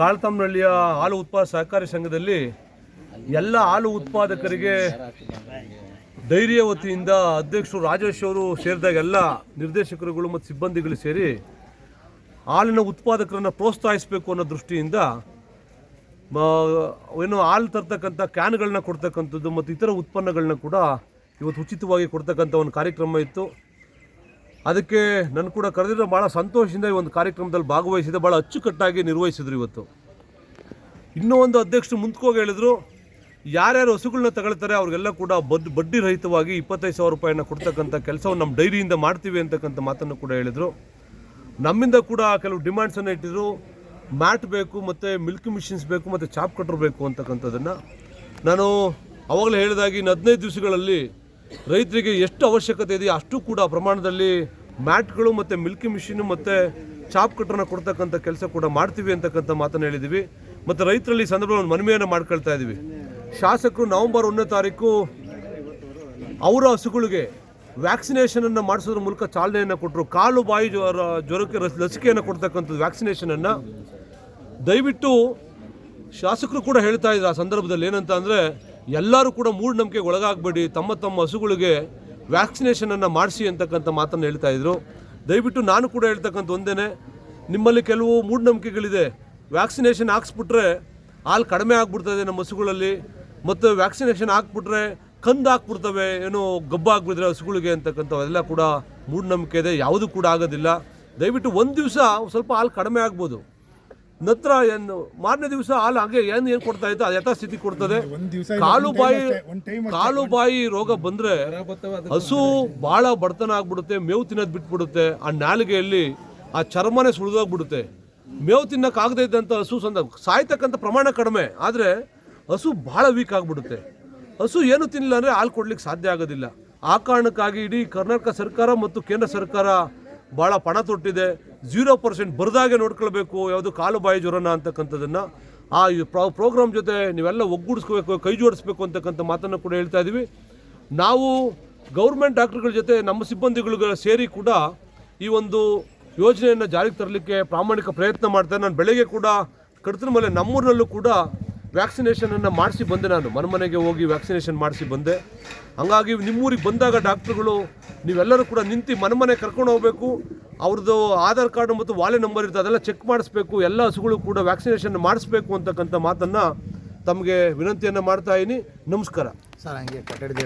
ಕಾಳ್ತಮ್ಮನಹಳ್ಳಿಯ ಹಾಲು ಉತ್ಪಾದ ಸಹಕಾರಿ ಸಂಘದಲ್ಲಿ ಎಲ್ಲ ಹಾಲು ಉತ್ಪಾದಕರಿಗೆ ಧೈರ್ಯ ವತಿಯಿಂದ ಅಧ್ಯಕ್ಷರು ರಾಜೇಶ್ ಅವರು ಸೇರಿದಾಗ ಎಲ್ಲ ನಿರ್ದೇಶಕರುಗಳು ಮತ್ತು ಸಿಬ್ಬಂದಿಗಳು ಸೇರಿ ಹಾಲಿನ ಉತ್ಪಾದಕರನ್ನು ಪ್ರೋತ್ಸಾಹಿಸಬೇಕು ಅನ್ನೋ ದೃಷ್ಟಿಯಿಂದ ಏನು ಹಾಲು ತರ್ತಕ್ಕಂಥ ಕ್ಯಾನ್ಗಳನ್ನ ಕೊಡ್ತಕ್ಕಂಥದ್ದು ಮತ್ತು ಇತರ ಉತ್ಪನ್ನಗಳನ್ನ ಕೂಡ ಇವತ್ತು ಉಚಿತವಾಗಿ ಕೊಡ್ತಕ್ಕಂಥ ಒಂದು ಕಾರ್ಯಕ್ರಮ ಇತ್ತು. ಅದಕ್ಕೆ ನನ್ನ ಕೂಡ ಕರೆದಿರೋ ಭಾಳ ಸಂತೋಷದಿಂದ ಈ ಒಂದು ಕಾರ್ಯಕ್ರಮದಲ್ಲಿ ಭಾಗವಹಿಸಿದೆ. ಭಾಳ ಅಚ್ಚುಕಟ್ಟಾಗಿ ನಿರ್ವಹಿಸಿದ್ರು ಇವತ್ತು. ಇನ್ನೂ ಒಂದು ಅಧ್ಯಕ್ಷರು ಮುಂದ್ಕೋಗಿ ಹೇಳಿದ್ರು, ಯಾರ್ಯಾರು ಹಸುಗಳನ್ನ ತಗೊಳ್ತಾರೆ ಅವ್ರಿಗೆಲ್ಲ ಕೂಡ ಬದ್, ಬಡ್ಡಿ ರಹಿತವಾಗಿ ಇಪ್ಪತ್ತೈದು ಸಾವಿರ ರೂಪಾಯಿನ ಕೊಡ್ತಕ್ಕಂಥ ಕೆಲಸವನ್ನು ನಮ್ಮ ಡೈರಿಯಿಂದ ಮಾಡ್ತೀವಿ ಅಂತಕ್ಕಂಥ ಮಾತನ್ನು ಕೂಡ ಹೇಳಿದರು. ನಮ್ಮಿಂದ ಕೂಡ ಕೆಲವು ಡಿಮ್ಯಾಂಡ್ಸನ್ನು ಇಟ್ಟಿದ್ರು. ಮ್ಯಾಟ್ ಬೇಕು, ಮತ್ತು ಮಿಲ್ಕ್ ಮಿಷಿನ್ಸ್ ಬೇಕು, ಮತ್ತು ಚಾಪ್ ಕಟ್ರ್ ಬೇಕು ಅಂತಕ್ಕಂಥದ್ದನ್ನು. ನಾನು ಅವಾಗಲೇ ಹೇಳಿದಾಗಿ ಇನ್ನು ಹದಿನೈದು ದಿವಸಗಳಲ್ಲಿ ರೈತರಿಗೆ ಎಷ್ಟು ಅವಶ್ಯಕತೆ ಇದೆಯೋ ಅಷ್ಟು ಕೂಡ ಪ್ರಮಾಣದಲ್ಲಿ ಮ್ಯಾಟ್ಗಳು ಮತ್ತು ಮಿಲ್ಕಿ ಮಿಷಿನು ಮತ್ತು ಚಾಪ್ ಕಟ್ರನ್ನ ಕೊಡ್ತಕ್ಕಂಥ ಕೆಲಸ ಕೂಡ ಮಾಡ್ತೀವಿ ಅಂತಕ್ಕಂಥ ಮಾತನ್ನು ಹೇಳಿದ್ದೀವಿ. ಮತ್ತು ರೈತರಲ್ಲಿ ಒಂದು ಮನವಿಯನ್ನು ಮಾಡ್ಕೊಳ್ತಾ ಇದ್ದೀವಿ. ಶಾಸಕರು ನವೆಂಬರ್ ಒಂದನೇ ತಾರೀಕು ಅವರ ಹಸುಗಳಿಗೆ ವ್ಯಾಕ್ಸಿನೇಷನನ್ನು ಮಾಡಿಸೋದ್ರ ಮೂಲಕ ಚಾಲನೆಯನ್ನು ಕೊಟ್ಟರು ಕಾಲು ಬಾಯಿ ಜ್ವರ ಜ್ವರಕ್ಕೆ ಲಸಿಕೆಯನ್ನು ಕೊಡ್ತಕ್ಕಂಥದ್ದು ವ್ಯಾಕ್ಸಿನೇಷನನ್ನು ದಯವಿಟ್ಟು ಶಾಸಕರು ಕೂಡ ಹೇಳ್ತಾ ಇದ್ರು ಆ ಸಂದರ್ಭದಲ್ಲಿ ಏನಂತ ಅಂದರೆ ಎಲ್ಲರೂ ಕೂಡ ಮೂಢನಂಬಿಕೆಗೆ ಒಳಗಾಗಬೇಡಿ. ತಮ್ಮ ತಮ್ಮ ಹಸುಗಳಿಗೆ ವ್ಯಾಕ್ಸಿನೇಷನನ್ನು ಮಾಡಿಸಿ ಅಂತಕ್ಕಂಥ ಮಾತನ್ನು ಹೇಳ್ತಾ ಇದ್ರು. ದಯವಿಟ್ಟು ನಾನು ಕೂಡ ಹೇಳ್ತಕ್ಕಂಥ ಒಂದೇನೆ, ನಿಮ್ಮಲ್ಲಿ ಕೆಲವು ಮೂಢನಂಬಿಕೆಗಳಿದೆ. ವ್ಯಾಕ್ಸಿನೇಷನ್ ಹಾಕ್ಸ್ಬಿಟ್ರೆ ಹಾಲು ಕಡಿಮೆ ಆಗ್ಬಿಡ್ತದೆ ನಮ್ಮ ಹಸುಗಳಲ್ಲಿ, ಮತ್ತು ವ್ಯಾಕ್ಸಿನೇಷನ್ ಹಾಕ್ಬಿಟ್ರೆ ಕಂದು ಹಾಕ್ಬಿಡ್ತವೆ ಏನೋ ಗಬ್ಬ ಆಗ್ಬಿಟ್ರೆ ಹಸುಗಳಿಗೆ ಅಂತಕ್ಕಂಥ ಅದೆಲ್ಲ ಕೂಡ ಮೂಢನಂಬಿಕೆ ಇದೆ, ಯಾವುದೂ ಕೂಡ ಆಗೋದಿಲ್ಲ. ದಯವಿಟ್ಟು ಒಂದು ದಿವಸ ಸ್ವಲ್ಪ ಹಾಲು ಕಡಿಮೆ ಆಗ್ಬೋದು. ನಂತರ ಏನು ಮಾರನೇ ದಿವಸ ಹಾಲು ಹಾಗೆ ಏನು ಏನು ಕೊಡ್ತಾ ಇತ್ತು ಅದು ಯಥಾಸ್ಥಿತಿ ಕೊಡ್ತದೆ. ಒಂದ್ ದಿವಸ ಕಾಲು ಬಾಯಿ ಕಾಲು ಬಾಯಿ ರೋಗ ಬಂದರೆ ಹಸು ಭಾಳ ಬಡತನ ಆಗ್ಬಿಡುತ್ತೆ ಮೇವು ತಿನ್ನೋದು ಬಿಟ್ಬಿಡುತ್ತೆ ಆ ನಾಲಿಗೆಯಲ್ಲಿ ಆ ಚರ್ಮನೇ ಸುಳಿದೋಗ್ಬಿಡುತ್ತೆ ಮೇವು ತಿನ್ನೋಕ್ಕಾಗದೇ ಇದ್ದಂಥ ಹಸು ಸಂದ ಸಾಯ್ತಕ್ಕಂಥ ಪ್ರಮಾಣ ಕಡಿಮೆ ಆದರೆ ಹಸು ಭಾಳ ವೀಕ್ ಆಗಿಬಿಡುತ್ತೆ. ಹಸು ಏನು ತಿನ್ನಲಿಲ್ಲ ಅಂದರೆ ಹಾಲು ಕೊಡ್ಲಿಕ್ಕೆ ಸಾಧ್ಯ ಆಗೋದಿಲ್ಲ. ಆ ಕಾರಣಕ್ಕಾಗಿ ಇಡೀ ಕರ್ನಾಟಕ ಸರ್ಕಾರ ಮತ್ತು ಕೇಂದ್ರ ಸರ್ಕಾರ ಭಾಳ ಪಣ ತೊಟ್ಟಿದೆ. ಝೀರೋ ಪರ್ಸೆಂಟ್ ಬರದಾಗೆ ನೋಡ್ಕೊಳ್ಬೇಕು. ಯಾವುದು ಕಾಲು ಬಾಯಿ ಜ್ವರನ ಅಂತಕ್ಕಂಥದ್ದನ್ನು ಆ ಪ್ರೋಗ್ರಾಮ್ ಜೊತೆ ನೀವೆಲ್ಲ ಒಗ್ಗೂಡಿಸ್ಕೋಬೇಕು ಕೈ ಜೋಡಿಸ್ಬೇಕು ಅಂತಕ್ಕಂಥ ಮಾತನ್ನು ಕೂಡ ಹೇಳ್ತಾ ಇದ್ದೀವಿ ನಾವು ಗೌರ್ಮೆಂಟ್ ಡಾಕ್ಟ್ರುಗಳ ಜೊತೆ ನಮ್ಮ ಸಿಬ್ಬಂದಿಗಳು ಸೇರಿ ಕೂಡ ಈ ಒಂದು ಯೋಜನೆಯನ್ನು ಜಾರಿಗೆ ತರಲಿಕ್ಕೆ ಪ್ರಾಮಾಣಿಕ ಪ್ರಯತ್ನ ಮಾಡ್ತಾರೆ ನಾನು ಬೆಳಗ್ಗೆ ಕೂಡ ಕಡತನ ಮೇಲೆ ನಮ್ಮೂರಿನಲ್ಲೂ ಕೂಡ ವ್ಯಾಕ್ಸಿನೇಷನನ್ನು ಮಾಡಿಸಿ ಬಂದೆ ನಾನು. ಮನೆ ಮನೆಗೆ ಹೋಗಿ ವ್ಯಾಕ್ಸಿನೇಷನ್ ಮಾಡಿಸಿ ಬಂದೆ. ಹಾಗಾಗಿ ನಿಮ್ಮೂರಿಗೆ ಬಂದಾಗ ಡಾಕ್ಟ್ರುಗಳು, ನೀವೆಲ್ಲರೂ ಕೂಡ ನಿಂತು ಮನೆ ಮನೆ ಕರ್ಕೊಂಡು ಹೋಗಬೇಕು. ಅವ್ರದ್ದು ಆಧಾರ್ ಕಾರ್ಡ್ ಮತ್ತು ವಾಲೆ ನಂಬರ್ ಇರ್ತದೆ, ಅದೆಲ್ಲ ಚೆಕ್ ಮಾಡಿಸ್ಬೇಕು. ಎಲ್ಲ ಹಸುಗಳು ಕೂಡ ವ್ಯಾಕ್ಸಿನೇಷನ್ ಮಾಡಿಸ್ಬೇಕು ಅಂತಕ್ಕಂಥ ಮಾತನ್ನು ತಮಗೆ ವಿನಂತಿಯನ್ನು ಮಾಡ್ತಾ ಇದ್ದೀನಿ. ನಮಸ್ಕಾರ. ಸರ್, ಹಂಗೆ ಕಟ್ಟಡದ